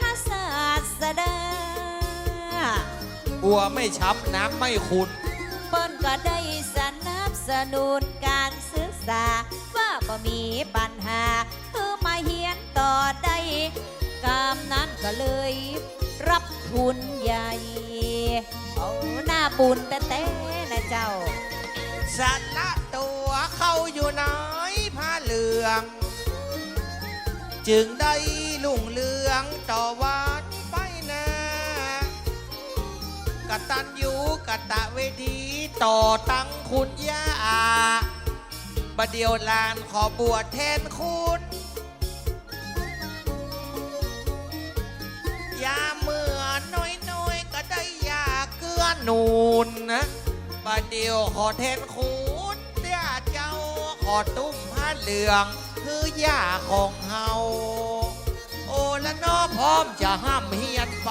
พระศาสดาบัวไม่ช้ำน้ำไม่ขุนเปิ้นก็ได้สนับสนุนการศึกษา ว่าบ่มีปัญหาคือมาเฮียนต่อได้ กามนั้นก็เลย รับทุนใหญ่ เอาหน้าบุญแต่แต่นะเจ้าสัตว์ละตัวเขาอยู่น้อยผ้าเหลือง จึงได้ลุ่งเรืองต่อวันไปนากตันยูกตะเวทีต่อตั้งคุณย่าประเดียวลานขอบวชแทนคุณยาเมื่อน้อยน้อยๆก็ได้ยาเกลือนูนนะบาเดียวขอแทนคุณเดียเจ้าขอตุ้มผ้าเหลือง ยาของเฮา โอ้ละน้อพร้อมจะห้ามเฮียนไป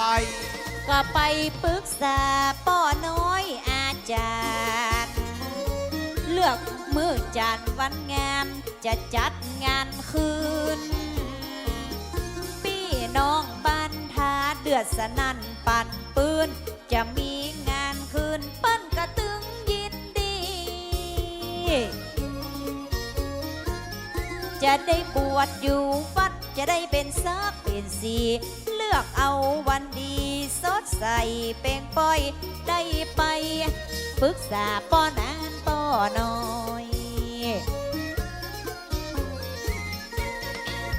ก็ไปปรึกษาป้อน้อยอาจารย์ เลือกมือจันทร์วันงานจะจัดงานคืน พี่น้องบ้านทาเดือดสนั่นปั่นปืนจะมี จะได้บวชอยู่วัดจะได้เป็นซักเป็นสี เลือกเอาวันดีสดใสเป่งปอยได้ไปปรึกษาป้อนานป้อน้อย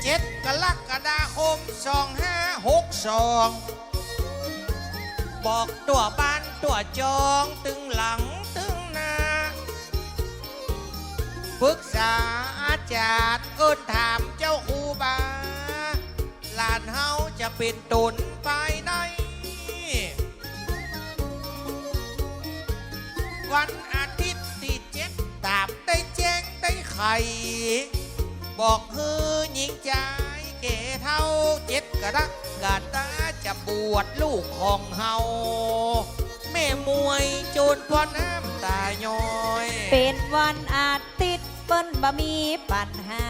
เจ็ดกรกฎาคมสองห้าหกสองบอกตัวบ้านตัวจองตึงหลังตึงหนาปรึกษา จารย์เอิ้นถามเจ้าครูบาหลานเฮาจะเป็นตุนไปไหนวันอาทิตย์ที่เจ็ดตามได้แจ้งได้ไข่ บอกคือหญิงใจเก๋เท่าเจ็ดกระดักกาตาจะบวชลูกของเฮาแม่มวยโจรพ่อน้ำตาย้อย เป็นวันอาทิตย์ นบ่มีปัญหา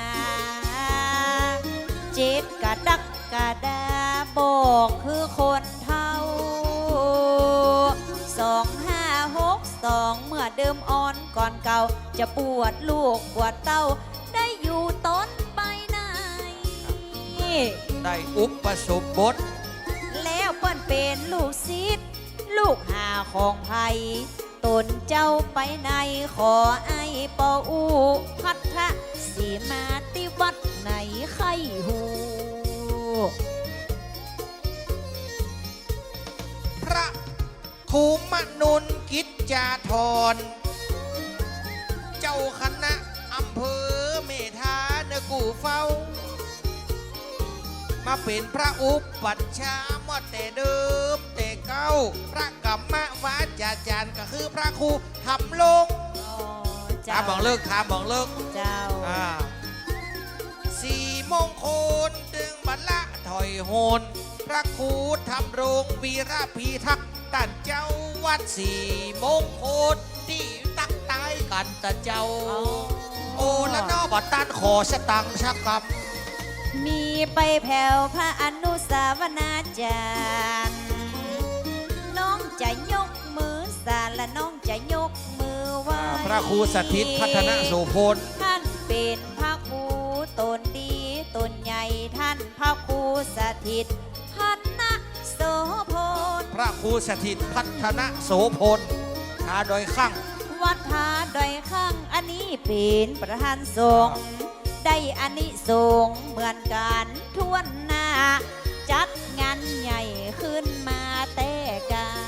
เจ็ดกระดักกระดาบอกคือคนเท่าสองห้าหกสองเมื่อเดิมอ่อนก่อนเก่า จะปวดลูกปวดเต้า ได้อยู่ต้นไปไหน ได้อุปสมบทแล้วเปิ้นเป็นลูกศิษย์ลูกหาของไผ่ ตนเจ้าไปในขอไอ้ปออูพัทธะสีมาติวัดไหนไข่หูพระครูมนุนกิจจาธร เจ้าคณะอำเภอเมธาเนกูเฝ้า มาเป็นพระอุปัชฌาย์มาแต่เดิม เก้า พระกรรมวาจาจารย์ก็คือพระครูทำลงอ๋อถาเจ้ามบอกเลิกถามบอกเลิกเจ้าอ่าสี่มงคลดึงบัลละถอยโหน พระครูทำโรงวีระพีทักษ์ตันเจ้าวัดสี่มงคลที่ตั้งตายกันตะเจ้าโอ้แล้วนอบัตันขอสตังค์ชักกับมีไปแผ่วพระอนุสาวนาจารย์น้อง จะยกมือสารและน้องจะยกมือไหว้พระครูสถิตพัฒนโสพลท่านเป็นพระครูตนดีตนใหญ่ท่านพระครูสถิตพัฒนโสพลพระครูสถิตพัฒนโสพลชาโดอยข้างวัดทาดอยข้างอันนี้เป็นประธานสงฆ์ได้อานิสงส์เหมือนกันทวนหน้าจัดงานใหญ่ขึ้นมาแต่กา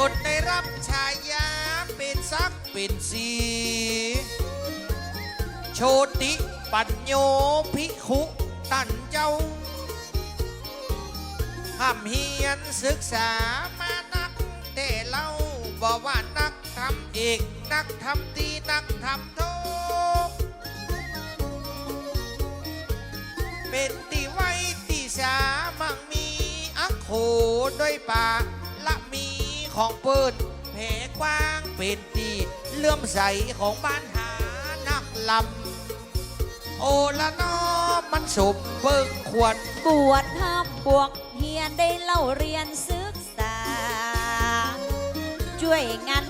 จนได้รับฉายาเป็นซักเป็นสี โชติปัญโยภิกขุตันเจ้าห้ำเฮียนศึกษามานักแต่เล่าบอกว่านักทำเอกนักทำดีนักทำโทเป็นตีไว้ตีสามังมีอักโขด้วยปาละมี ของปืนเพ่กว้างเป็นตีเลื่อมใสของบ้านหานักลำ โอละนอมันสมเบิ่งควร บวชห้ามบวกเฮียนได้เล่าเรียนศึกษา ช่วยงาน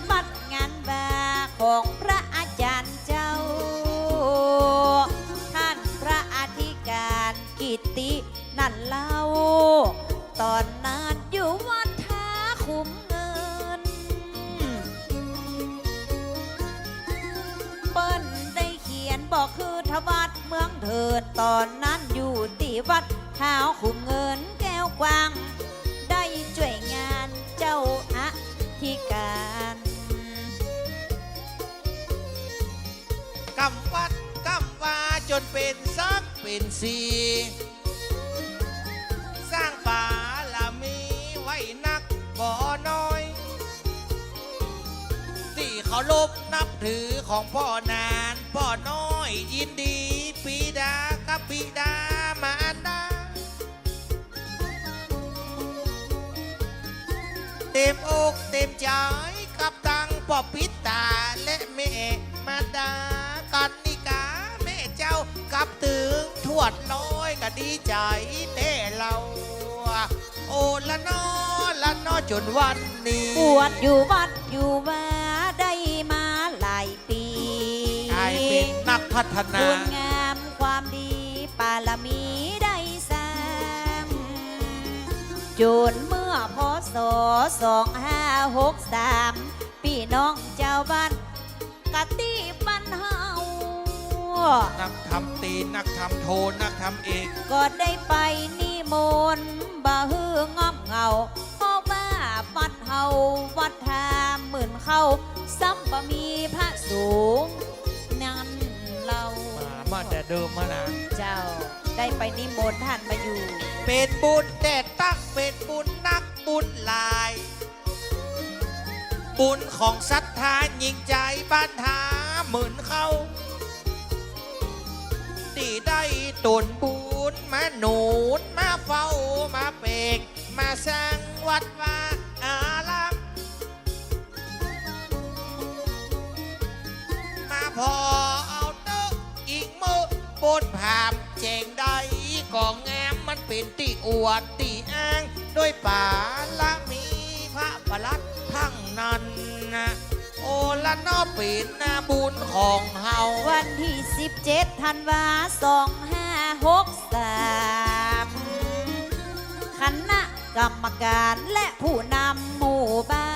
ตอนนั้นอยู่ที่วัดเท้าขุมเงินแก้วกวาง ได้ช่วยงานเจ้าอธิการกำวัดกำวาจนเป็นซักเป็นสีสร้างบาละมีไว้นักบ่อน้อย ที่เขาลบนับถือของพ่อนาน พ่อน้อยยินดี ดากับปีดามารดาเต็มอกเต็มใจกับตังปอปิดตาและแม่มาดากันนิกาแม่เจ้ากับถึงทวดน้อยก็ดีใจแน่เราโอ้ละนอละนอจนวันนี้บวชอยู่วัดอยู่ว่าได้มาหลายปี กลายเป็นนักพัฒนาคุณง จนเมื่อพศสองห้าหกสามพี่น้องเจ้าบ้านกะตีบ้านเฮานักทำตีนนักทำโทนนักทำเอกก็ได้ไปนิมนต์บ่ฮืองอบเงาเพราะว่าวัดเฮาวัดทาหมื่นเข้าซ้ำบ่มีพระสูงนั่นเรามามาแต่เดิมมานะเจ้าได้ไปนิมนต์ท่านมาอยู่ เป็นบุญแต่ตัก เป็นบุญนักบุญหลาย บุญของศรัทธายิ่งใจบ้านทาหมื่นเข้าดีได้ตนบุญมาหนุนมาเฝ้ามาเปกมาสร้างวัดว่าอารามมาพอเอาเตอะอีกมือบนผามเจงได้ก่องแง มมันเป็นตีอวดตีอ้างด้วยป่าละมีพระประหลัดทั้งนั้นนะโอละนอปินนาบุญของเฮาวันที่ 17ธันวา2563คณะกรรมการและผู้นำหมู่บ้า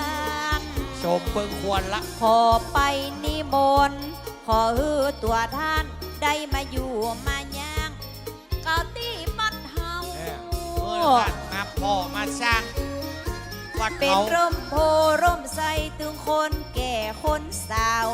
นชมเบิงควรละ ขอไปนิมนต์ขอฮือตัวท่านได้มาอยู่มา มานมาพ่อมาสร้างวัดเป็นเขา ร่มโพร่มใสตึงคนแก่คนสาว